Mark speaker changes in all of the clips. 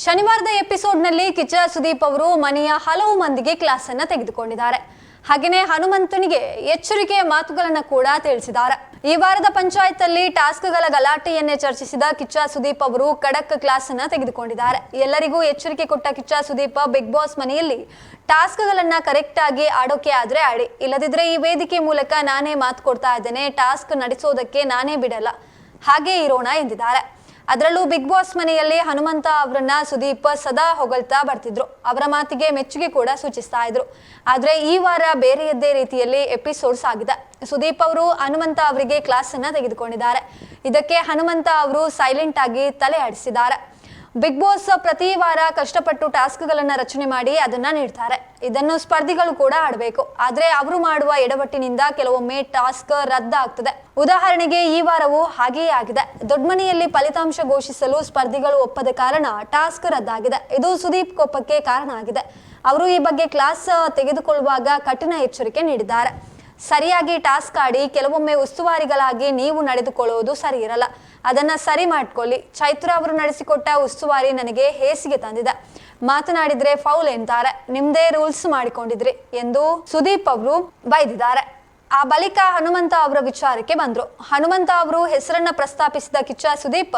Speaker 1: ಶನಿವಾರದ ಎಪಿಸೋಡ್ನಲ್ಲಿ ಕಿಚ್ಚ ಸುದೀಪ್ ಅವರು ಮನೆಯ ಹಲವು ಮಂದಿಗೆ ಕ್ಲಾಸ್ ಅನ್ನ ತೆಗೆದುಕೊಂಡಿದ್ದಾರೆ. ಹಾಗೆಯೇ ಹನುಮಂತನಿಗೆ ಎಚ್ಚರಿಕೆಯ ಮಾತುಗಳನ್ನ ಕೂಡ ತಿಳಿಸಿದ್ದಾರೆ. ಈ ವಾರದ ಪಂಚಾಯತ್ ಅಲ್ಲಿ ಟಾಸ್ಕ್ಗಳ ಗಲಾಟೆಯನ್ನೇ ಚರ್ಚಿಸಿದ ಕಿಚ್ಚ ಸುದೀಪ್ ಅವರು ಖಡಕ್ ಕ್ಲಾಸ್ ಅನ್ನ ತೆಗೆದುಕೊಂಡಿದ್ದಾರೆ. ಎಲ್ಲರಿಗೂ ಎಚ್ಚರಿಕೆ ಕೊಟ್ಟ ಕಿಚ್ಚ ಸುದೀಪ್ ಬಿಗ್ ಬಾಸ್ ಮನೆಯಲ್ಲಿ ಟಾಸ್ಕ್ಗಳನ್ನ ಕರೆಕ್ಟ್ ಆಗಿ ಆಡೋಕೆ ಆದ್ರೆ ಆಡಿ. ಇಲ್ಲದಿದ್ರೆ ಈ ವೇದಿಕೆ ಮೂಲಕ ನಾನೇ ಮಾತು ಕೊಡ್ತಾ ಇದ್ದೇನೆ, ಟಾಸ್ಕ್ ನಡೆಸೋದಕ್ಕೆ ನಾನೇ ಬಿಡಲ್ಲ. ಹಾಗೇ ಇರೋಣ ಎಂದಿದ್ದಾರೆ. ಅದರಲ್ಲೂ ಬಿಗ್ ಬಾಸ್ ಮನೆಯಲ್ಲಿ ಹನುಮಂತ ಅವರನ್ನ ಸುದೀಪ್ ಸದಾ ಹೊಗಳ್ತಾ ಬರ್ತಿದ್ರು. ಅವರ ಮಾತಿಗೆ ಮೆಚ್ಚುಗೆ ಕೂಡ ಸೂಚಿಸ್ತಾ ಇದ್ರು. ಆದ್ರೆ ಈ ವಾರ ಬೇರೆಯದ್ದೇ ರೀತಿಯಲ್ಲಿ ಎಪಿಸೋಡ್ಸ್ ಆಗಿದೆ. ಸುದೀಪ್ ಅವರು ಹನುಮಂತ ಅವರಿಗೆ ಕ್ಲಾಸ್ ಅನ್ನ ತೆಗೆದುಕೊಂಡಿದ್ದಾರೆ. ಇದಕ್ಕೆ ಹನುಮಂತ ಅವರು ಸೈಲೆಂಟ್ ಆಗಿ ತಲೆ ಆಡಿಸಿದ್ದಾರೆ. ಬಿಗ್ ಬಾಸ್ ಪ್ರತಿ ವಾರ ಕಷ್ಟಪಟ್ಟು ಟಾಸ್ಕ್ಗಳನ್ನು ರಚನೆ ಮಾಡಿ ಅದನ್ನ ನೀಡ್ತಾರೆ. ಇದನ್ನು ಸ್ಪರ್ಧಿಗಳು ಕೂಡ ಆಡಬೇಕು. ಆದರೆ ಅವರು ಮಾಡುವ ಎಡವಟ್ಟಿನಿಂದ ಕೆಲವೊಮ್ಮೆ ಟಾಸ್ಕ್ ರದ್ದಾಗ್ತದೆ ಉದಾಹರಣೆಗೆ ಈ ವಾರವೂ ಹಾಗೆಯೇ ಆಗಿದೆ. ದೊಡ್ಡಮನೆಯಲ್ಲಿ ಫಲಿತಾಂಶ ಘೋಷಿಸಲು ಸ್ಪರ್ಧಿಗಳು ಒಪ್ಪದ ಕಾರಣ ಟಾಸ್ಕ್ ರದ್ದಾಗಿದೆ. ಇದು ಸುದೀಪ್ ಕೋಪಕ್ಕೆ ಕಾರಣ ಆಗಿದೆ. ಅವರು ಈ ಬಗ್ಗೆ ಕ್ಲಾಸ್ ತೆಗೆದುಕೊಳ್ಳುವಾಗ ಕಠಿಣ ಎಚ್ಚರಿಕೆ ನೀಡಿದ್ದಾರೆ. ಸರಿಯಾಗಿ ಟಾಸ್ಕ್ ಆಡಿ ಕೆಲವೊಮ್ಮೆ ಉಸ್ತುವಾರಿಗಳಾಗಿ ನೀವು ನಡೆದುಕೊಳ್ಳುವುದು ಸರಿ ಇರಲ್ಲ. ಅದನ್ನ ಸರಿ ಮಾಡ್ಕೊಳ್ಳಿ. ಚೈತ್ರ ಅವರು ನಡೆಸಿಕೊಟ್ಟ ಉಸ್ತುವಾರಿ ನನಗೆ ಹೇಸಿಗೆ ತಂದಿದೆ. ಮಾತನಾಡಿದ್ರೆ ಫೌಲ್ ಎಂತಾರೆ. ನಿಮ್ದೇ ರೂಲ್ಸ್ ಮಾಡಿಕೊಂಡಿದ್ರಿ ಎಂದು ಸುದೀಪ್ ಅವರು ಬೈದಿದ್ದಾರೆ. ಆ ಬಳಿಕ ಹನುಮಂತ ಅವರ ವಿಚಾರಕ್ಕೆ ಬಂದ್ರು. ಹನುಮಂತ ಅವರು ಹೆಸರನ್ನ ಪ್ರಸ್ತಾಪಿಸಿದ ಕಿಚ್ಚ ಸುದೀಪ್,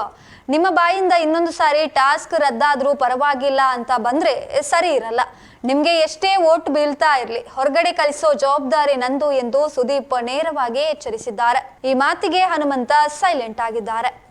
Speaker 1: ನಿಮ್ಮ ಬಾಯಿಂದ ಇನ್ನೊಂದು ಸಾರಿ ಟಾಸ್ಕ್ ರದ್ದಾದ್ರೂ ಪರವಾಗಿಲ್ಲ ಅಂತ ಬಂದ್ರೆ ಸರಿ ಇರಲ್ಲ. ನಿಮ್ಗೆ ಎಷ್ಟೇ ಓಟ್ ಬೀಳ್ತಾ ಇರಲಿ, ಹೊರಗಡೆ ಕಳಿಸೋ ಜವಾಬ್ದಾರಿ ನಂದು ಎಂದು ಸುದೀಪ್ ನೇರವಾಗಿ ಎಚ್ಚರಿಸಿದ್ದಾರೆ. ಈ ಮಾತಿಗೆ ಹನುಮಂತ ಸೈಲೆಂಟ್ ಆಗಿದ್ದಾರೆ.